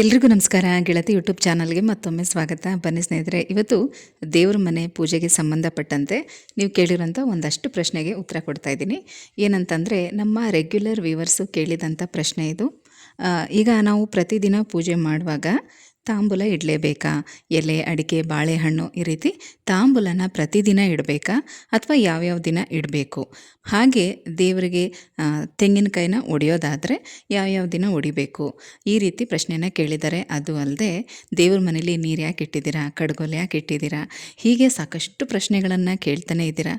ಎಲ್ರಿಗೂ ನಮಸ್ಕಾರ. ಗೆಳತಿ ಯೂಟ್ಯೂಬ್ ಚಾನಲ್ಗೆ ಮತ್ತೊಮ್ಮೆ ಸ್ವಾಗತ. ಬನ್ನಿ ಸ್ನೇಹಿತರೆ, ಇವತ್ತು ದೇವ್ರ ಮನೆ ಪೂಜೆಗೆ ಸಂಬಂಧಪಟ್ಟಂತೆ ನೀವು ಕೇಳಿರೋಂಥ ಒಂದಷ್ಟು ಪ್ರಶ್ನೆಗೆ ಉತ್ತರ ಕೊಡ್ತಾ ಇದ್ದೀನಿ. ಏನಂತಂದರೆ, ನಮ್ಮ ರೆಗ್ಯುಲರ್ ವ್ಯೂವರ್ಸು ಕೇಳಿದಂಥ ಪ್ರಶ್ನೆ ಇದು. ಈಗ ನಾವು ಪ್ರತಿದಿನ ಪೂಜೆ ಮಾಡುವಾಗ ತಾಂಬೂಲ ಇಡಲೇಬೇಕಾ? ಎಲೆ, ಅಡಿಕೆ, ಬಾಳೆಹಣ್ಣು ಈ ರೀತಿ ತಾಂಬೂಲನ ಪ್ರತಿದಿನ ಇಡಬೇಕಾ? ಅಥವಾ ಯಾವ್ಯಾವ ದಿನ ಇಡಬೇಕು? ಹಾಗೆ ದೇವರಿಗೆ ತೆಂಗಿನಕಾಯಿನ ಒಡೆಯೋದಾದರೆ ಯಾವ್ಯಾವ ದಿನ ಒಡಿಬೇಕು? ಈ ರೀತಿ ಪ್ರಶ್ನೆನ ಕೇಳಿದರೆ ಅದು ಅಲ್ಲದೆ ದೇವ್ರ ಮನೇಲಿ ನೀರು ಯಾಕೆ ಇಟ್ಟಿದ್ದೀರಾ? ಕಡ್ಗೊಲೆ ಯಾಕೆ ಇಟ್ಟಿದ್ದೀರಾ? ಹೀಗೆ ಸಾಕಷ್ಟು ಪ್ರಶ್ನೆಗಳನ್ನು ಕೇಳ್ತಾನೆ ಇದ್ದೀರಾ?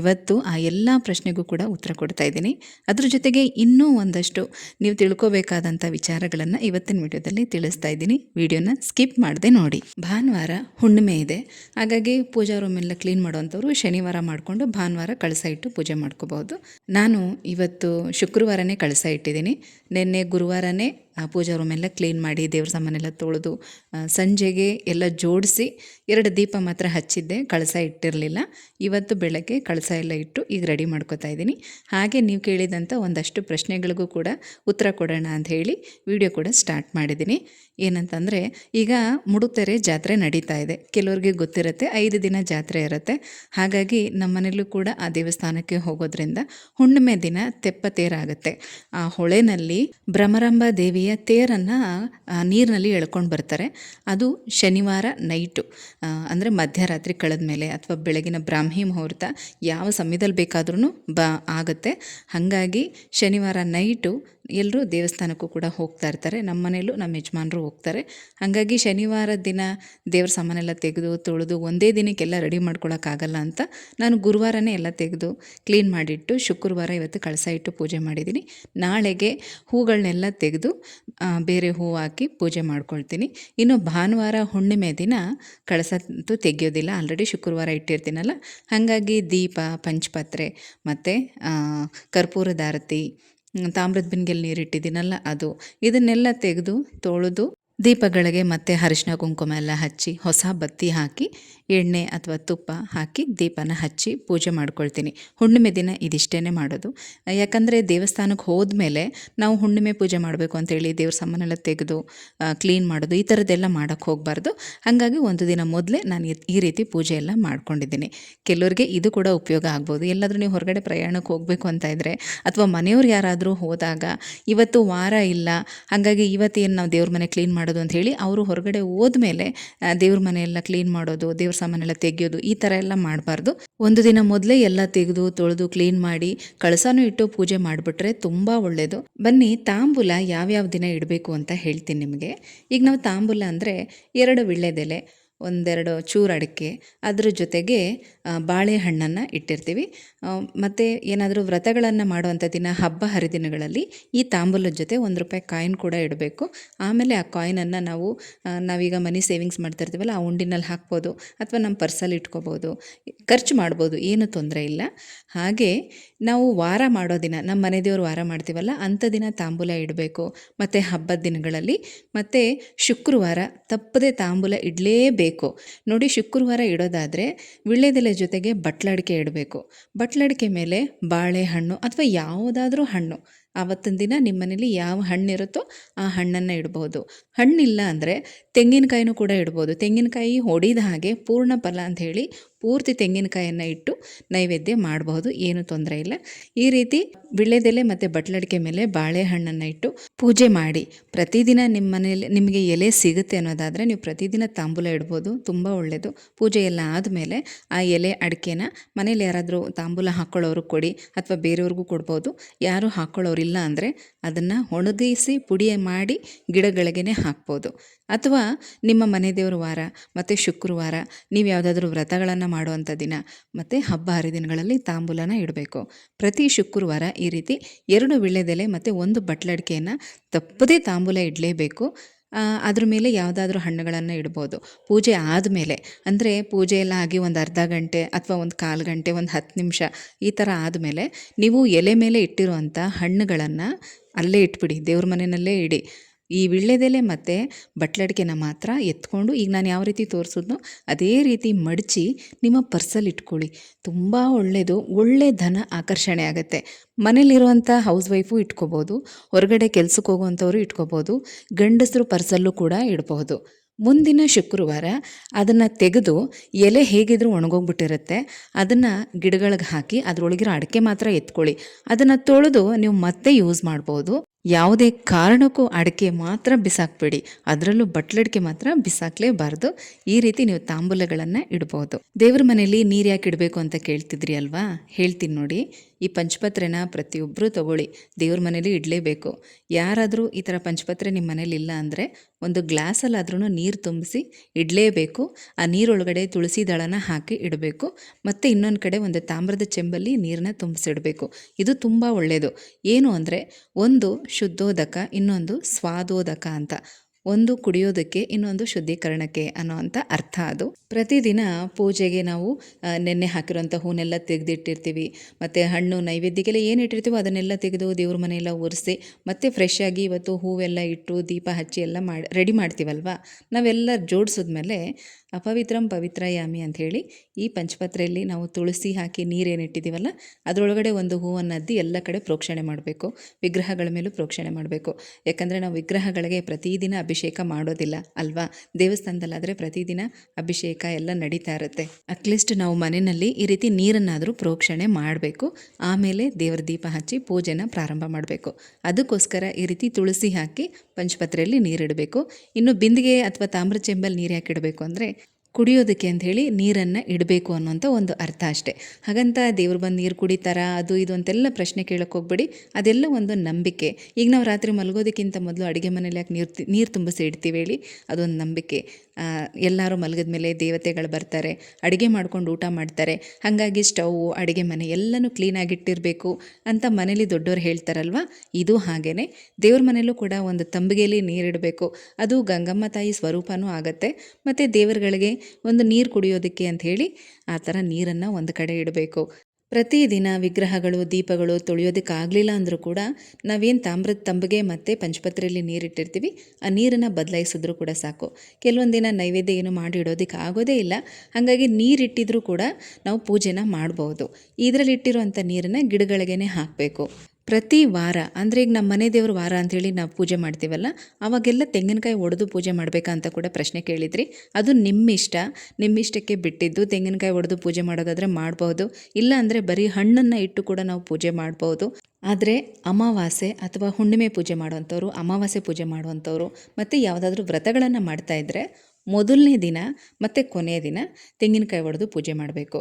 ಇವತ್ತು ಆ ಎಲ್ಲ ಪ್ರಶ್ನೆಗೂ ಕೂಡ ಉತ್ತರ ಕೊಡ್ತಾ ಇದ್ದೀನಿ. ಅದ್ರ ಜೊತೆಗೆ ಇನ್ನೂ ಒಂದಷ್ಟು ನೀವು ತಿಳ್ಕೋಬೇಕಾದಂಥ ವಿಚಾರಗಳನ್ನು ಇವತ್ತಿನ ವಿಡಿಯೋದಲ್ಲಿ ತಿಳಿಸ್ತಾ ಇದ್ದೀನಿ. ವಿಡಿಯೋನ ಸ್ಕಿಪ್ ಮಾಡದೆ ನೋಡಿ. ಭಾನುವಾರ ಹುಣ್ಣಿಮೆ ಇದೆ. ಹಾಗಾಗಿ ಪೂಜಾ ರೂಮ್ ಎಲ್ಲ ಕ್ಲೀನ್ ಮಾಡುವಂಥವ್ರು ಶನಿವಾರ ಮಾಡಿಕೊಂಡು ಭಾನುವಾರ ಕಳಸ ಇಟ್ಟು ಪೂಜೆ ಮಾಡ್ಕೋಬಹುದು. ನಾನು ಇವತ್ತು ಶುಕ್ರವಾರನೇ ಕಳಸ ಇಟ್ಟಿದ್ದೀನಿ. ನಿನ್ನೆ ಗುರುವಾರನೇ ಪೂಜಾ ಎಲ್ಲ ಕ್ಲೀನ್ ಮಾಡಿ ದೇವ್ರ ಸಾಮಾನೆಲ್ಲ ತೊಳೆದು ಸಂಜೆಗೆ ಎಲ್ಲ ಜೋಡಿಸಿ ಎರಡು ದೀಪ ಮಾತ್ರ ಹಚ್ಚಿದ್ದೆ, ಕಳಸ ಇಟ್ಟಿರಲಿಲ್ಲ. ಇವತ್ತು ಬೆಳಗ್ಗೆ ಕಳಸ ಎಲ್ಲ ಇಟ್ಟು ಈಗ ರೆಡಿ ಮಾಡ್ಕೋತಾ ಇದ್ದೀನಿ. ಹಾಗೆ ನೀವು ಕೇಳಿದಂಥ ಒಂದಷ್ಟು ಪ್ರಶ್ನೆಗಳಿಗೂ ಕೂಡ ಉತ್ತರ ಕೊಡೋಣ ಅಂತ ಹೇಳಿ ವಿಡಿಯೋ ಕೂಡ ಸ್ಟಾರ್ಟ್ ಮಾಡಿದ್ದೀನಿ. ಏನಂತಂದರೆ, ಈಗ ಮುಡುತೆರೆ ಜಾತ್ರೆ ನಡೀತಾ ಇದೆ. ಕೆಲವ್ರಿಗೆ ಗೊತ್ತಿರುತ್ತೆ, ಐದು ದಿನ ಜಾತ್ರೆ ಇರುತ್ತೆ. ಹಾಗಾಗಿ ನಮ್ಮ ಮನೇಲೂ ಕೂಡ ಆ ದೇವಸ್ಥಾನಕ್ಕೆ ಹೋಗೋದ್ರಿಂದ ಹುಣ್ಣಿಮೆ ದಿನ ತೆಪ್ಪ ತೇರಾಗುತ್ತೆ. ಆ ಹೊಳೆನಲ್ಲಿ ಭ್ರಮರಾಂಬ ದೇವಿಯ ತೇರನ್ನು ನೀರಿನಲ್ಲಿ ಎಳ್ಕೊಂಡು ಬರ್ತಾರೆ. ಅದು ಶನಿವಾರ ನೈಟು. ಅಂದರೆ ಮಧ್ಯರಾತ್ರಿ ಕಳೆದ ಮೇಲೆ ಅಥವಾ ಬೆಳಗಿನ ಬ್ರಾಹ್ಮಿ ಮುಹೂರ್ತ ಯಾವ ಸಮಯದಲ್ಲಿ ಬೇಕಾದ್ರೂ ಬ, ಆಗುತ್ತೆ. ಹಾಗಾಗಿ ಶನಿವಾರ ನೈಟು ಎಲ್ಲರೂ ದೇವಸ್ಥಾನಕ್ಕೂ ಕೂಡ ಹೋಗ್ತಾ ಇರ್ತಾರೆ. ನಮ್ಮ ಮನೆಯಲ್ಲೂ ನಮ್ಮ ಯಜಮಾನರು ಹೋಗ್ತಾರೆ. ಹಾಗಾಗಿ ಶನಿವಾರ ದಿನ ದೇವ್ರ ಸಾಮಾನೆಲ್ಲ ತೆಗೆದು, ತೊಳೆದು ಒಂದೇ ದಿನಕ್ಕೆಲ್ಲ ರೆಡಿ ಮಾಡ್ಕೊಳಕ್ಕಾಗಲ್ಲ ಅಂತ ನಾನು ಗುರುವಾರನೇ ಎಲ್ಲ ತೆಗೆದು ಕ್ಲೀನ್ ಮಾಡಿಟ್ಟು ಶುಕ್ರವಾರ ಇವತ್ತು ಕಳಸ ಇಟ್ಟು ಪೂಜೆ ಮಾಡಿದ್ದೀನಿ. ನಾಳೆಗೆ ಹೂಗಳನ್ನೆಲ್ಲ ತೆಗೆದು ಬೇರೆ ಹೂ ಹಾಕಿ ಪೂಜೆ ಮಾಡ್ಕೊಳ್ತೀನಿ. ಇನ್ನು ಭಾನುವಾರ ಹುಣ್ಣಿಮೆ ದಿನ ಕಳಸ ಅಂತೂ ತೆಗೆಯೋದಿಲ್ಲ. ಆಲ್ರೆಡಿ ಶುಕ್ರವಾರ ಇಟ್ಟಿರ್ತೀನಲ್ಲ. ಹಾಗಾಗಿ ದೀಪ, ಪಂಚಪಾತ್ರೆ, ಮತ್ತು ಕರ್ಪೂರದ ಆರತಿ ತಾಮ್ರದ ಬಿನ್ಗೆಲ್ ನೀರಿಟ್ಟಿದ್ದೀನಲ್ಲ ಅದು. ಇದನ್ನೆಲ್ಲ ತೆಗೆದು ತೊಳೆದು ದೀಪಗಳಿಗೆ ಮತ್ತೆ ಅರಿಶಿನ ಕುಂಕುಮ ಎಲ್ಲ ಹಚ್ಚಿ ಹೊಸ ಬತ್ತಿ ಹಾಕಿ, ಎಣ್ಣೆ ಅಥವಾ ತುಪ್ಪ ಹಾಕಿ ದೀಪನ ಹಚ್ಚಿ ಪೂಜೆ ಮಾಡ್ಕೊಳ್ತೀನಿ. ಹುಣ್ಣಿಮೆ ದಿನ ಇದಿಷ್ಟೇ ಮಾಡೋದು. ಯಾಕಂದರೆ ದೇವಸ್ಥಾನಕ್ಕೆ ಹೋದ್ಮೇಲೆ ನಾವು ಹುಣ್ಣಿಮೆ ಪೂಜೆ ಮಾಡಬೇಕು ಅಂತೇಳಿ ದೇವ್ರ ಸಾಮಾನೆಲ್ಲ ತೆಗೆದು ಕ್ಲೀನ್ ಮಾಡೋದು, ಈ ಥರದ್ದೆಲ್ಲ ಮಾಡೋಕ್ಕೆ ಹೋಗಬಾರ್ದು. ಹಾಗಾಗಿ ಒಂದು ದಿನ ಮೊದಲೇ ನಾನು ಈ ರೀತಿ ಪೂಜೆ ಎಲ್ಲ ಮಾಡ್ಕೊಂಡಿದ್ದೀನಿ. ಕೆಲವರಿಗೆ ಇದು ಕೂಡ ಉಪಯೋಗ ಆಗ್ಬೋದು. ಎಲ್ಲಾದರೂ ನೀವು ಹೊರಗಡೆ ಪ್ರಯಾಣಕ್ಕೆ ಹೋಗಬೇಕು ಅಂತ ಇದ್ದರೆ ಅಥವಾ ಮನೆಯವ್ರು ಯಾರಾದರೂ ಹೋದಾಗ ಇವತ್ತು ವಾರ ಇಲ್ಲ, ಹಾಗಾಗಿ ಇವತ್ತೇನು ನಾವು ದೇವ್ರ ಮನೆ ಕ್ಲೀನ್ ಮಾಡೋದು ಅಂತ ಹೇಳಿ ಅವರು ಹೊರಗಡೆ ಹೋದ್ಮೇಲೆ ಮೇಲೆ ದೇವ್ರ ಮನೆಯೆಲ್ಲ ಕ್ಲೀನ್ ಮಾಡೋದು, ದೇವ್ರ ಸಾಮಾನೆಲ್ಲ ತೆಗೆಯೋದು, ಈ ಥರ ಎಲ್ಲ ಮಾಡಬಾರ್ದು. ಒಂದು ದಿನ ಮೊದಲೇ ಎಲ್ಲ ತೆಗೆದು, ತೊಳೆದು ಕ್ಲೀನ್ ಮಾಡಿ, ಕಳಸನೂ ಇಟ್ಟು ಪೂಜೆ ಮಾಡಿಬಿಟ್ರೆ ತುಂಬ ಒಳ್ಳೆಯದು ಬನ್ನಿ, ತಾಂಬೂಲ ಯಾವ್ಯಾವ ದಿನ ಇಡಬೇಕು ಅಂತ ಹೇಳ್ತೀನಿ ನಿಮಗೆ. ಈಗ ನಾವು ತಾಂಬೂಲ ಅಂದರೆ ಎರಡು ವಿಳ್ಳೆದೆಲೆ ಒಂದೆರಡು ಚೂರು ಅಡಿಕೆ, ಅದರ ಜೊತೆಗೆ ಬಾಳೆಹಣ್ಣನ್ನು ಇಟ್ಟಿರ್ತೀವಿ. ಮತ್ತು ಏನಾದರೂ ವ್ರತಗಳನ್ನು ಮಾಡುವಂಥ ದಿನ, ಹಬ್ಬ ಹರಿದಿನಗಳಲ್ಲಿ ಈ ತಾಂಬೂಲದ ಜೊತೆ ಒಂದು ರೂಪಾಯಿ ಕಾಯಿನ್ ಕೂಡ ಇಡಬೇಕು. ಆಮೇಲೆ ಆ ಕಾಯಿನನ್ನು ನಾವು ನಾವೀಗ ಮನಿ ಸೇವಿಂಗ್ಸ್ ಮಾಡ್ತಾ ಇರ್ತೀವಲ್ಲ, ಆ ಉಂಡಿನಲ್ಲಿ ಹಾಕ್ಬೋದು, ಅಥವಾ ನಮ್ಮ ಪರ್ಸಲ್ಲಿ ಇಟ್ಕೋಬೋದು, ಖರ್ಚು ಮಾಡ್ಬೋದು, ಏನು ತೊಂದರೆ ಇಲ್ಲ. ಹಾಗೆ ನಾವು ವಾರ ಮಾಡೋ ದಿನ ನಮ್ಮ ಮನೆ ದೇವರು ವಾರ ಮಾಡ್ತೀವಲ್ಲ ಅಂಥ ದಿನ ತಾಂಬೂಲ ಇಡಬೇಕು. ಮತ್ತು ಹಬ್ಬದ ದಿನಗಳಲ್ಲಿ, ಮತ್ತು ಶುಕ್ರವಾರ ತಪ್ಪದೇ ತಾಂಬೂಲ ಇಡಲೇಬೇಕು. ನೋಡಿ ಶುಕ್ರವಾರ ಇಡೋದಾದರೆ ವಿಳ್ಳೆದೆಲೆ ಜೊತೆಗೆ ಬಟ್ಲಡಿಕೆ ಇಡಬೇಕು. ಬಟ್ಲಡಿಕೆ ಮೇಲೆ ಬಾಳೆಹಣ್ಣು ಅಥವಾ ಯಾವುದಾದ್ರೂ ಹಣ್ಣು. ಆವತ್ತಿನ ದಿನ ನಿಮ್ಮ ಮನೇಲಿ ಯಾವ ಹಣ್ಣಿರುತ್ತೋ ಆ ಹಣ್ಣನ್ನು ಇಡ್ಬೋದು. ಹಣ್ಣಿಲ್ಲ ಅಂದರೆ ತೆಂಗಿನಕಾಯಿನೂ ಕೂಡ ಇಡ್ಬೋದು. ತೆಂಗಿನಕಾಯಿ ಹೊಡಿದ ಹಾಗೆ ಪೂರ್ಣ ಫಲ ಅಂತ ಹೇಳಿ ಪೂರ್ತಿ ತೆಂಗಿನಕಾಯನ್ನು ಇಟ್ಟು ನೈವೇದ್ಯ ಮಾಡಬಹುದು, ಏನು ತೊಂದರೆ ಇಲ್ಲ. ಈ ರೀತಿ ವಿಳ್ಳೆದೆಲೆ ಮತ್ತು ಬಟ್ಲಡಿಕೆ ಮೇಲೆ ಬಾಳೆಹಣ್ಣನ್ನು ಇಟ್ಟು ಪೂಜೆ ಮಾಡಿ, ಪ್ರತಿದಿನ ನಿಮ್ಮ ಮನೆಯಲ್ಲಿ ನಿಮಗೆ ಎಲೆ ಸಿಗುತ್ತೆ ಅನ್ನೋದಾದರೆ ನೀವು ಪ್ರತಿದಿನ ತಾಂಬೂಲ ಇಡ್ಬೋದು, ತುಂಬ ಒಳ್ಳೆಯದು ಪೂಜೆ ಎಲ್ಲ ಆದಮೇಲೆ ಆ ಎಲೆ ಅಡಿಕೆನ ಮನೇಲಿ ಯಾರಾದರೂ ತಾಂಬೂಲ ಹಾಕ್ಕೊಳ್ಳೋರು ಕೊಡಿ ಅಥವಾ ಬೇರೆಯವ್ರಿಗೂ ಕೊಡ್ಬೋದು. ಯಾರು ಹಾಕ್ಕೊಳ್ಳೋರಿಲ್ಲ ಅಂದರೆ ಅದನ್ನು ಒಣಗಿಸಿ ಪುಡಿ ಮಾಡಿ ಗಿಡಗಳಿಗೆ ಹಾಕ್ಬೋದು. ಅಥವಾ ನಿಮ್ಮ ಮನೆ ದೇವರ ವಾರ ಮತ್ತು ಶುಕ್ರವಾರ ನೀವು ಯಾವುದಾದ್ರೂ ವ್ರತಗಳನ್ನು ಮಾಡುವಂಥ ದಿನ. ಮತ್ತು ಹಬ್ಬ ಹರಿದಿನಗಳಲ್ಲಿ ತಾಂಬೂಲನ ಇಡಬೇಕು. ಪ್ರತಿ ಶುಕ್ರವಾರ ಈ ರೀತಿ ಎರಡು ವಿಳ್ಳೆದೆಲೆ ಮತ್ತು ಒಂದು ಬಟ್ಲಡಿಕೆಯನ್ನು ತಪ್ಪದೇ ತಾಂಬೂಲ ಇಡಲೇಬೇಕು. ಅದ್ರ ಮೇಲೆ ಯಾವುದಾದ್ರೂ ಹಣ್ಣುಗಳನ್ನು ಇಡ್ಬೋದು. ಪೂಜೆ ಆದಮೇಲೆ, ಅಂದರೆ ಪೂಜೆ ಎಲ್ಲ ಆಗಿ ಒಂದು ಅರ್ಧ ಗಂಟೆ ಅಥವಾ ಒಂದು ಕಾಲು ಗಂಟೆ, ಒಂದು ಹತ್ತು ನಿಮಿಷ ಈ ಥರ ಆದಮೇಲೆ ನೀವು ಎಲೆ ಮೇಲೆ ಇಟ್ಟಿರುವಂಥ ಹಣ್ಣುಗಳನ್ನು ಅಲ್ಲೇ ಇಟ್ಬಿಡಿ. ದೇವ್ರ ಮನೆಯಲ್ಲೇ ಇಡಿ. ಈ ವಿಳ್ಳೆದೆಲೆ ಮತ್ತು ಬಟ್ಲಡಿಕೆನ ಮಾತ್ರ ಎತ್ಕೊಂಡು ಈಗ ನಾನು ಯಾವ ರೀತಿ ತೋರಿಸಿದ್ನೋ ಅದೇ ರೀತಿ ಮಡಚಿ ನಿಮ್ಮ ಪರ್ಸಲ್ಲಿ ಇಟ್ಕೊಳ್ಳಿ. ತುಂಬ ಒಳ್ಳೆಯದು ಒಳ್ಳೆ ಧನ ಆಕರ್ಷಣೆ ಆಗುತ್ತೆ. ಮನೇಲಿರುವಂಥ ಹೌಸ್ ವೈಫು ಇಟ್ಕೋಬೋದು, ಹೊರಗಡೆ ಕೆಲಸಕ್ಕೆ ಹೋಗುವಂಥವ್ರು ಇಟ್ಕೋಬೋದು, ಗಂಡಸರು ಪರ್ಸಲ್ಲೂ ಕೂಡ ಇಡಬಹುದು. ಮುಂದಿನ ಶುಕ್ರವಾರ ಅದನ್ನು ತೆಗೆದು ಎಲೆ ಹೇಗಿದ್ರೂ ಒಣಗೋಗ್ಬಿಟ್ಟಿರುತ್ತೆ, ಅದನ್ನು ಗಿಡಗಳಿಗೆ ಹಾಕಿ ಅದರೊಳಗಿರೋ ಅಡಿಕೆ ಮಾತ್ರ ಎತ್ಕೊಳ್ಳಿ. ಅದನ್ನು ತೊಳೆದು ನೀವು ಮತ್ತೆ ಯೂಸ್ ಮಾಡ್ಬೋದು. ಯಾವುದೇ ಕಾರಣಕ್ಕೂ ಅಡಿಕೆ ಮಾತ್ರ ಬಿಸಾಕಬೇಡಿ. ಅದರಲ್ಲೂ ಬಟ್ಲಡಿಕೆ ಮಾತ್ರ ಬಿಸಾಕಲೇಬಾರ್ದು. ಈ ರೀತಿ ನೀವು ತಾಂಬೂಲಗಳನ್ನು ಇಡ್ಬೋದು. ದೇವ್ರ ಮನೆಯಲ್ಲಿ ನೀರು ಯಾಕೆ ಇಡಬೇಕು ಅಂತ ಕೇಳ್ತಿದ್ರಿ ಅಲ್ವಾ? ಹೇಳ್ತೀನಿ ನೋಡಿ. ಈ ಪಂಚಪತ್ರೆನ ಪ್ರತಿಯೊಬ್ಬರೂ ತಗೊಳ್ಳಿ. ದೇವ್ರ ಮನೇಲಿ ಇಡಲೇಬೇಕು. ಯಾರಾದರೂ ಈ ಥರ ಪಂಚಪತ್ರೆ ನಿಮ್ಮ ಮನೇಲಿ ಇಲ್ಲ ಅಂದರೆ ಒಂದು ಗ್ಲಾಸಲ್ಲಾದ್ರೂ ನೀರು ತುಂಬಿಸಿ ಇಡಲೇಬೇಕು. ಆ ನೀರೊಳಗಡೆ ತುಳಸಿ ದಳನ ಹಾಕಿ ಇಡಬೇಕು. ಮತ್ತು ಇನ್ನೊಂದು ಕಡೆ ಒಂದು ತಾಮ್ರದ ಚೆಂಬಲ್ಲಿ ನೀರನ್ನ ತುಂಬಿಸಿಡಬೇಕು. ಇದು ತುಂಬ ಒಳ್ಳೆಯದು ಏನು ಅಂದರೆ ಒಂದು ಶುದ್ಧೋದಕ, ಇನ್ನೊಂದು ಸ್ವಾದೋದಕ ಅಂತ. ಒಂದು ಕುಡಿಯೋದಕ್ಕೆ, ಇನ್ನೊಂದು ಶುದ್ಧೀಕರಣಕ್ಕೆ ಅನ್ನೋ ಅಂಥ ಅರ್ಥ ಅದು. ಪ್ರತಿದಿನ ಪೂಜೆಗೆ ನಾವು ನೆನ್ನೆ ಹಾಕಿರೋಂಥ ಹೂನೆಲ್ಲ ತೆಗೆದಿಟ್ಟಿರ್ತೀವಿ. ಮತ್ತು ಹಣ್ಣು ನೈವೇದ್ಯಕ್ಕೆಲ್ಲ ಏನು ಇಟ್ಟಿರ್ತೀವೋ ಅದನ್ನೆಲ್ಲ ತೆಗೆದು ದೇವ್ರ ಮನೆಯೆಲ್ಲ ಒರೆಸಿ, ಮತ್ತೆ ಫ್ರೆಶ್ ಆಗಿ ಇವತ್ತು ಹೂವೆಲ್ಲ ಇಟ್ಟು ದೀಪ ಹಚ್ಚಿ ಎಲ್ಲ ಮಾಡಿ ರೆಡಿ ಮಾಡ್ತೀವಲ್ವ? ನಾವೆಲ್ಲ ಜೋಡಿಸಿದ್ಮೇಲೆ ಅಪವಿತ್ರಂ ಪವಿತ್ರಯಾಮಿ ಅಂತ ಹೇಳಿ ಈ ಪಂಚಪತ್ರೆಯಲ್ಲಿ ನಾವು ತುಳಸಿ ಹಾಕಿ ನೀರೇನಿಟ್ಟಿದ್ದೀವಲ್ಲ, ಅದರೊಳಗಡೆ ಒಂದು ಹೂವನ್ನು ಅದ್ದಿ ಎಲ್ಲ ಕಡೆ ಪ್ರೋಕ್ಷಣೆ ಮಾಡಬೇಕು, ವಿಗ್ರಹಗಳ ಮೇಲೂ ಪ್ರೋಕ್ಷಣೆ ಮಾಡಬೇಕು. ಯಾಕಂದರೆ ನಾವು ವಿಗ್ರಹಗಳಿಗೆ ಪ್ರತಿದಿನ ಅಭಿಷೇಕ ಮಾಡೋದಿಲ್ಲ ಅಲ್ವಾ? ದೇವಸ್ಥಾನದಲ್ಲಾದರೆ ಪ್ರತಿದಿನ ಅಭಿಷೇಕ ಎಲ್ಲ ನಡೀತಾ ಇರುತ್ತೆ. ಅಟ್ಲೀಸ್ಟ್ ನಾವು ಮನೆಯಲ್ಲಿ ಈ ರೀತಿ ನೀರನ್ನಾದರೂ ಪ್ರೋಕ್ಷಣೆ ಮಾಡಬೇಕು, ಆಮೇಲೆ ದೇವರ ದೀಪ ಹಚ್ಚಿ ಪೂಜೆನ ಪ್ರಾರಂಭ ಮಾಡಬೇಕು. ಅದಕ್ಕೋಸ್ಕರ ಈ ರೀತಿ ತುಳಸಿ ಹಾಕಿ ಪಂಚಪತ್ರೆಯಲ್ಲಿ ನೀರಿಡಬೇಕು. ಇನ್ನು ಬಿಂದಿಗೆ ಅಥವಾ ತಾಮ್ರ ಚೆಂಬಲ್ಲಿ ನೀರು ಯಾಕೆ ಇಡಬೇಕು ಅಂದರೆ ಕುಡಿಯೋದಕ್ಕೆ ಅಂತ ಹೇಳಿ ನೀರನ್ನು ಇಡಬೇಕು ಅನ್ನೋಂಥ ಒಂದು ಅರ್ಥ ಅಷ್ಟೇ. ಹಾಗಂತ ದೇವ್ರು ಬಂದು ನೀರು ಕುಡಿತಾರ, ಅದು ಇದು ಅಂತೆಲ್ಲ ಪ್ರಶ್ನೆ ಕೇಳಕ್ಕೆ ಹೋಗ್ಬೇಡಿ. ಅದೆಲ್ಲ ಒಂದು ನಂಬಿಕೆ. ಈಗ ನಾವು ರಾತ್ರಿ ಮಲಗೋದಕ್ಕಿಂತ ಮೊದಲು ಅಡುಗೆ ಮನೇಲಿ ಯಾಕೆ ನೀರು ನೀರು ತುಂಬಿಸಿ ಇಡ್ತೀವಿ ಹೇಳಿ, ಅದೊಂದು ನಂಬಿಕೆ. ಎಲ್ಲರೂ ಮಲಗಿದ ಮೇಲೆ ದೇವತೆಗಳು ಬರ್ತಾರೆ, ಅಡುಗೆ ಮಾಡ್ಕೊಂಡು ಊಟ ಮಾಡ್ತಾರೆ. ಹಾಗಾಗಿ ಸ್ಟವ್, ಅಡುಗೆ ಮನೆ ಎಲ್ಲನೂ ಕ್ಲೀನಾಗಿಟ್ಟಿರಬೇಕು ಅಂತ ಮನೇಲಿ ದೊಡ್ಡವ್ರು ಹೇಳ್ತಾರಲ್ವ? ಇದು ಹಾಗೇ ದೇವ್ರ ಮನೆಯಲ್ಲೂ ಕೂಡ ಒಂದು ತಂಬಿಗೆಯಲ್ಲಿ ನೀರಿಡಬೇಕು ಅದು ಗಂಗಮ್ಮ ತಾಯಿ ಸ್ವರೂಪನೂ ಆಗುತ್ತೆ. ಮತ್ತು ದೇವರುಗಳಿಗೆ ಒಂದು ನೀರು ಕುಡಿಯೋದಕ್ಕೆ ಅಂತ ಹೇಳಿ ಆ ಥರ ನೀರನ್ನು ಒಂದು ಕಡೆ ಇಡಬೇಕು. ಪ್ರತಿದಿನ ವಿಗ್ರಹಗಳು, ದೀಪಗಳು ತೊಳೆಯೋದಕ್ಕಾಗಲಿಲ್ಲ ಅಂದರೂ ಕೂಡ ನಾವೇನು ತಾಮ್ರದ ತಂಬಿಗೆ ಮತ್ತು ಪಂಚಪತ್ರೆಯಲ್ಲಿ ನೀರಿಟ್ಟಿರ್ತೀವಿ ಆ ನೀರನ್ನು ಬದಲಾಯಿಸಿದ್ರೂ ಕೂಡ ಸಾಕು. ಕೆಲವೊಂದು ದಿನ ನೈವೇದ್ಯ ಏನು ಮಾಡಿ ಇಡೋದಕ್ಕೆ ಆಗೋದೇ ಇಲ್ಲ. ಹಾಗಾಗಿ ನೀರಿಟ್ಟಿದ್ರೂ ಕೂಡ ನಾವು ಪೂಜೆನ ಮಾಡ್ಬೋದು. ಇದರಲ್ಲಿ ಇಟ್ಟಿರುವಂಥ ನೀರನ್ನು ಗಿಡಗಳಿಗೇ ಹಾಕಬೇಕು. ಪ್ರತಿ ವಾರ, ಅಂದರೆ ಈಗ ನಮ್ಮ ಮನೆ ದೇವ್ರ ವಾರ ಅಂಥೇಳಿ ನಾವು ಪೂಜೆ ಮಾಡ್ತೀವಲ್ಲ, ಅವಾಗೆಲ್ಲ ತೆಂಗಿನಕಾಯಿ ಒಡೆದು ಪೂಜೆ ಮಾಡಬೇಕಾ ಅಂತ ಕೂಡ ಪ್ರಶ್ನೆ ಕೇಳಿದ್ರಿ. ಅದು ನಿಮ್ಮ ಇಷ್ಟ ನಿಮ್ಮ ಇಷ್ಟಕ್ಕೆ ಬಿಟ್ಟಿದ್ದು ತೆಂಗಿನಕಾಯಿ ಒಡೆದು ಪೂಜೆ ಮಾಡೋದಾದರೆ ಮಾಡ್ಬೋದು. ಇಲ್ಲ ಅಂದರೆ ಬರೀ ಹಣ್ಣನ್ನು ಇಟ್ಟು ಕೂಡ ನಾವು ಪೂಜೆ ಮಾಡ್ಬೋದು. ಆದರೆ ಅಮಾವಾಸ್ಯೆ ಅಥವಾ ಹುಣ್ಣಿಮೆ ಪೂಜೆ ಮಾಡುವಂಥವ್ರು, ಅಮಾವಾಸ್ಯೆ ಪೂಜೆ ಮಾಡುವಂಥವ್ರು, ಮತ್ತು ಯಾವುದಾದ್ರೂ ವ್ರತಗಳನ್ನು ಮಾಡ್ತಾಯಿದ್ರೆ ಮೊದಲನೇ ದಿನ ಮತ್ತು ಕೊನೆಯ ದಿನ ತೆಂಗಿನಕಾಯಿ ಒಡೆದು ಪೂಜೆ ಮಾಡಬೇಕು.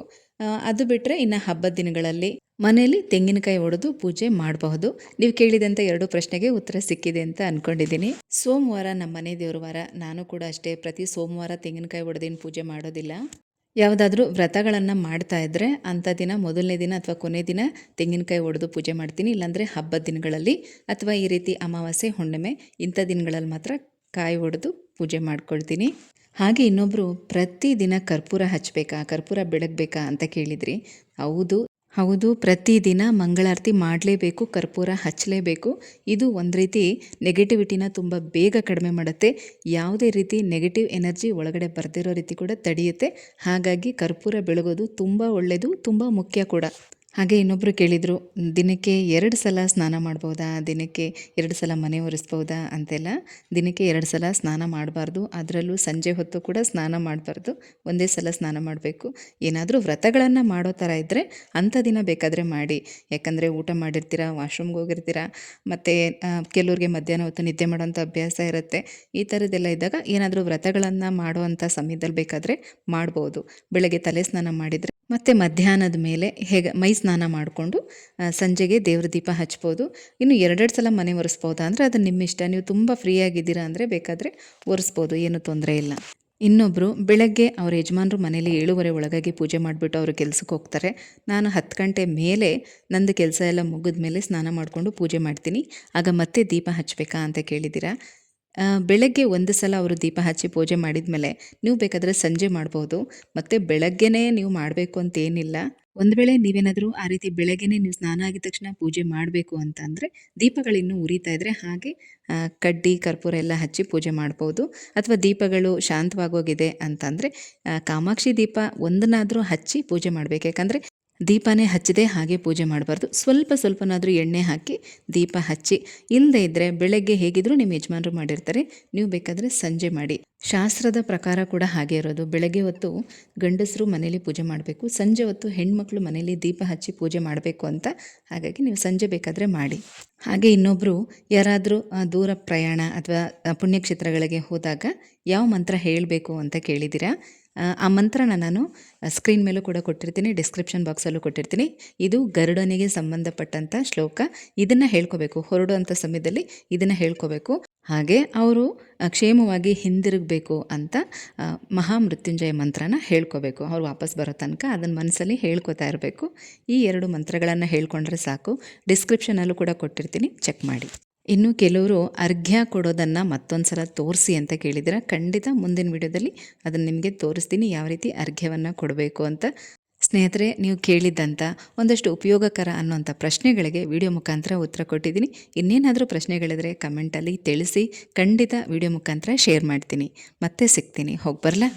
ಅದು ಬಿಟ್ಟರೆ ಇನ್ನು ಹಬ್ಬದ ದಿನಗಳಲ್ಲಿ ಮನೆಯಲ್ಲಿ ತೆಂಗಿನಕಾಯಿ ಒಡೆದು ಪೂಜೆ ಮಾಡಬಹುದು. ನೀವು ಕೇಳಿದಂಥ ಎರಡು ಪ್ರಶ್ನೆಗೆ ಉತ್ತರ ಸಿಕ್ಕಿದೆ ಅಂತ ಅಂದ್ಕೊಂಡಿದ್ದೀನಿ ಸೋಮವಾರ ನಮ್ಮ ಮನೆ ದೇವ್ರ ವಾರ. ನಾನು ಕೂಡ ಅಷ್ಟೇ ಪ್ರತಿ ಸೋಮವಾರ ತೆಂಗಿನಕಾಯಿ ಒಡೆದೇನು ಪೂಜೆ ಮಾಡೋದಿಲ್ಲ. ಯಾವುದಾದ್ರೂ ವ್ರತಗಳನ್ನು ಮಾಡ್ತಾ ಇದ್ದರೆ ಅಂಥ ದಿನ, ಮೊದಲನೇ ದಿನ ಅಥವಾ ಕೊನೆ ದಿನ ತೆಂಗಿನಕಾಯಿ ಒಡೆದು ಪೂಜೆ ಮಾಡ್ತೀನಿ. ಇಲ್ಲಾಂದರೆ ಹಬ್ಬದ ದಿನಗಳಲ್ಲಿ ಅಥವಾ ಈ ರೀತಿ ಅಮಾವಾಸ್ಯೆ, ಹುಣ್ಣಿಮೆ ಇಂಥ ದಿನಗಳಲ್ಲಿ ಮಾತ್ರ ಕಾಯಿ ಒಡೆದು ಪೂಜೆ ಮಾಡ್ಕೊಳ್ತೀನಿ. ಹಾಗೆ ಇನ್ನೊಬ್ಬರು ಪ್ರತಿದಿನ ಕರ್ಪೂರ ಹಚ್ಚಬೇಕಾ ಕರ್ಪೂರ ಬೆಳಗ್ಬೇಕಾ ಅಂತ ಕೇಳಿದ್ರಿ. ಹೌದು ಹೌದು, ಪ್ರತಿದಿನ ಮಂಗಳಾರತಿ ಮಾಡಲೇಬೇಕು, ಕರ್ಪೂರ ಹಚ್ಚಲೇಬೇಕು ಇದು ಒಂದು ರೀತಿ ನೆಗೆಟಿವಿಟಿನ ತುಂಬ ಬೇಗ ಕಡಿಮೆ ಮಾಡುತ್ತೆ. ಯಾವುದೇ ರೀತಿ ನೆಗೆಟಿವ್ ಎನರ್ಜಿ ಒಳಗಡೆ ಬರ್ದಿರೋ ರೀತಿ ಕೂಡ ತಡೆಯುತ್ತೆ. ಹಾಗಾಗಿ ಕರ್ಪೂರ ಬೆಳಗೋದು ತುಂಬ ಒಳ್ಳೆಯದು ತುಂಬ ಮುಖ್ಯ ಕೂಡ. ಹಾಗೆ ಇನ್ನೊಬ್ಬರು ಕೇಳಿದರು, ದಿನಕ್ಕೆ ಎರಡು ಸಲ ಸ್ನಾನ ಮಾಡ್ಬೋದಾ? ದಿನಕ್ಕೆ ಎರಡು ಸಲ ಮನೆ ಒರೆಸ್ಬೋದಾ? ಅಂತೆಲ್ಲ, ದಿನಕ್ಕೆ ಎರಡು ಸಲ ಸ್ನಾನ ಮಾಡಬಾರ್ದು, ಅದರಲ್ಲೂ ಸಂಜೆ ಹೊತ್ತು ಕೂಡ ಸ್ನಾನ ಮಾಡಬಾರ್ದು, ಒಂದೇ ಸಲ ಸ್ನಾನ ಮಾಡಬೇಕು. ಏನಾದರೂ ವ್ರತಗಳನ್ನು ಮಾಡೋ ಥರ ಇದ್ದರೆ ಅಂಥ ದಿನ ಬೇಕಾದರೆ ಮಾಡಿ. ಯಾಕಂದರೆ ಊಟ ಮಾಡಿರ್ತೀರ, ವಾಶ್ರೂಮ್ಗೆ ಹೋಗಿರ್ತೀರ, ಮತ್ತು ಕೆಲವ್ರಿಗೆ ಮಧ್ಯಾಹ್ನ ಹೊತ್ತು ನಿದ್ದೆ ಮಾಡೋಂಥ ಅಭ್ಯಾಸ ಇರುತ್ತೆ, ಈ ಥರದ್ದೆಲ್ಲ ಇದ್ದಾಗ ಏನಾದರೂ ವ್ರತಗಳನ್ನು ಮಾಡುವಂಥ ಸಮಯದಲ್ಲಿ ಬೇಕಾದರೆ ಮಾಡ್ಬೋದು. ಬೆಳಗ್ಗೆ ತಲೆ ಸ್ನಾನ ಮಾಡಿದರೆ ಮತ್ತು ಮಧ್ಯಾಹ್ನದ ಮೇಲೆ ಹೇಗೆ ಮೈ ಸ್ನಾನ ಮಾಡಿಕೊಂಡು ಸಂಜೆಗೆ ದೇವ್ರ ದೀಪ ಹಚ್ಬೋದು. ಇನ್ನು ಎರಡೆರಡು ಸಲ ಮನೆ ಒರೆಸ್ಬೋದಾ? ಅಂದರೆ ಅದು ನಿಮ್ಮ ಇಷ್ಟ. ನೀವು ತುಂಬ ಫ್ರೀ ಆಗಿದ್ದೀರಾ ಅಂದರೆ ಬೇಕಾದರೆ ಒರೆಸ್ಬೋದು, ಏನೂ ತೊಂದರೆ ಇಲ್ಲ. ಇನ್ನೊಬ್ಬರು ಬೆಳಗ್ಗೆ ಅವ್ರ ಯಜಮಾನರು ಮನೇಲಿ ಏಳುವರೆ ಒಳಗಾಗಿ ಪೂಜೆ ಮಾಡಿಬಿಟ್ಟು ಅವರು ಕೆಲಸಕ್ಕೆ ಹೋಗ್ತಾರೆ. ನಾನು ಹತ್ತು ಗಂಟೆ ಮೇಲೆ ನಂದು ಕೆಲಸ ಎಲ್ಲ ಮುಗಿದ ಮೇಲೆ ಸ್ನಾನ ಮಾಡಿಕೊಂಡು ಪೂಜೆ ಮಾಡ್ತೀನಿ. ಆಗ ಮತ್ತೆ ದೀಪ ಹಚ್ಚಬೇಕಾ ಅಂತ ಕೇಳಿದ್ದೀರಾ? ಬೆಳಗ್ಗೆ ಒಂದು ಸಲ ಅವರು ದೀಪ ಹಚ್ಚಿ ಪೂಜೆ ಮಾಡಿದ ಮೇಲೆ ನೀವು ಬೇಕಾದರೆ ಸಂಜೆ ಮಾಡ್ಬೋದು. ಮತ್ತು ಬೆಳಗ್ಗೆನೇ ನೀವು ಮಾಡಬೇಕು ಅಂತೇನಿಲ್ಲ ಒಂದು ವೇಳೆ ನೀವೇನಾದರೂ ಆ ರೀತಿ ಬೆಳಗ್ಗೆನೇ ನೀವು ಸ್ನಾನ ಆಗಿದ ತಕ್ಷಣ ಪೂಜೆ ಮಾಡಬೇಕು ಅಂತ ಅಂದರೆ ದೀಪಗಳಿನ್ನೂ ಉರಿತಾ ಇದ್ದರೆ ಹಾಗೆ ಕಡ್ಡಿ, ಕರ್ಪೂರ ಎಲ್ಲ ಹಚ್ಚಿ ಪೂಜೆ ಮಾಡ್ಬೋದು. ಅಥವಾ ದೀಪಗಳು ಶಾಂತವಾಗೋಗಿದೆ ಅಂತಂದರೆ ಕಾಮಾಕ್ಷಿ ದೀಪ ಒಂದನ್ನಾದರೂ ಹಚ್ಚಿ ಪೂಜೆ ಮಾಡಬೇಕು. ಯಾಕಂದರೆ ದೀಪನೇ ಹಚ್ಚದೆ ಹಾಗೆ ಪೂಜೆ ಮಾಡಬಾರ್ದು. ಸ್ವಲ್ಪ ಸ್ವಲ್ಪನಾದರೂ ಎಣ್ಣೆ ಹಾಕಿ ದೀಪ ಹಚ್ಚಿ ಇಲ್ಲದೆ ಇದ್ದರೆ ಬೆಳಗ್ಗೆ ಹೇಗಿದ್ರೂ ನಿಮ್ಮ ಯಜಮಾನರು ಮಾಡಿರ್ತಾರೆ. ನೀವು ಬೇಕಾದರೆ ಸಂಜೆ ಮಾಡಿ. ಶಾಸ್ತ್ರದ ಪ್ರಕಾರ ಕೂಡ ಹಾಗೆ ಇರೋದು. ಬೆಳಗ್ಗೆ ಹೊತ್ತು ಗಂಡಸರು ಮನೇಲಿ ಪೂಜೆ ಮಾಡಬೇಕು. ಸಂಜೆ ಹೊತ್ತು ಹೆಣ್ಮಕ್ಳು ಮನೇಲಿ ದೀಪ ಹಚ್ಚಿ ಪೂಜೆ ಮಾಡಬೇಕು ಅಂತ ಹಾಗಾಗಿ ನೀವು ಸಂಜೆ ಬೇಕಾದರೆ ಮಾಡಿ. ಹಾಗೆ ಇನ್ನೊಬ್ಬರು ಯಾರಾದರೂ ದೂರ ಪ್ರಯಾಣ ಅಥವಾ ಪುಣ್ಯಕ್ಷೇತ್ರಗಳಿಗೆ ಹೋದಾಗ ಯಾವ ಮಂತ್ರ ಹೇಳಬೇಕು ಅಂತ ಕೇಳಿದ್ದೀರಾ? ಆ, ಮಂತ್ರನ ನಾನು ಸ್ಕ್ರೀನ್ ಮೇಲೂ ಕೂಡ ಕೊಟ್ಟಿರ್ತೀನಿ ಡಿಸ್ಕ್ರಿಪ್ಷನ್ ಬಾಕ್ಸಲ್ಲೂ ಕೊಟ್ಟಿರ್ತೀನಿ. ಇದು ಗರುಡನಿಗೆ ಸಂಬಂಧಪಟ್ಟಂಥ ಶ್ಲೋಕ. ಇದನ್ನು ಹೇಳ್ಕೋಬೇಕು. ಹೊರಡುವಂಥ ಸಮಯದಲ್ಲಿ ಇದನ್ನು ಹೇಳ್ಕೋಬೇಕು. ಹಾಗೆ ಅವರು ಕ್ಷೇಮವಾಗಿ ಹಿಂದಿರುಗಬೇಕು ಅಂತ ಮಹಾಮೃತ್ಯುಂಜಯ ಮಂತ್ರನ ಹೇಳ್ಕೋಬೇಕು. ಅವ್ರು ವಾಪಸ್ ಬರೋ ತನಕ ಅದನ್ನು ಮನಸ್ಸಲ್ಲಿ ಹೇಳ್ಕೊತಾ ಇರಬೇಕು. ಈ ಎರಡು ಮಂತ್ರಗಳನ್ನು ಹೇಳ್ಕೊಂಡ್ರೆ ಸಾಕು. ಡಿಸ್ಕ್ರಿಪ್ಷನಲ್ಲೂ ಕೂಡ ಕೊಟ್ಟಿರ್ತೀನಿ. ಚೆಕ್ ಮಾಡಿ. ಇನ್ನು ಕೆಲವರು ಅರ್ಘ್ಯ ಕೊಡೋದನ್ನು ಮತ್ತೊಂದು ಸಲ ತೋರಿಸಿ ಅಂತ ಕೇಳಿದ್ರೆ ಖಂಡಿತ ಮುಂದಿನ ವಿಡಿಯೋದಲ್ಲಿ ಅದನ್ನು ನಿಮಗೆ ತೋರಿಸ್ತೀನಿ, ಯಾವ ರೀತಿ ಅರ್ಘ್ಯವನ್ನು ಕೊಡಬೇಕು ಅಂತ. ಸ್ನೇಹಿತರೆ, ನೀವು ಕೇಳಿದ್ದಂಥ ಒಂದಷ್ಟು ಉಪಯೋಗಕರ ಅನ್ನುವಂಥ ಪ್ರಶ್ನೆಗಳಿಗೆ ವಿಡಿಯೋ ಮುಖಾಂತರ ಉತ್ತರ ಕೊಟ್ಟಿದ್ದೀನಿ. ಇನ್ನೇನಾದರೂ ಪ್ರಶ್ನೆಗಳಿದ್ರೆ ಕಮೆಂಟಲ್ಲಿ ತಿಳಿಸಿ, ಖಂಡಿತ ವಿಡಿಯೋ ಮುಖಾಂತರ ಶೇರ್ ಮಾಡ್ತೀನಿ. ಮತ್ತೆ ಸಿಗ್ತೀನಿ. ಹೋಗಿ ಬರಲಾ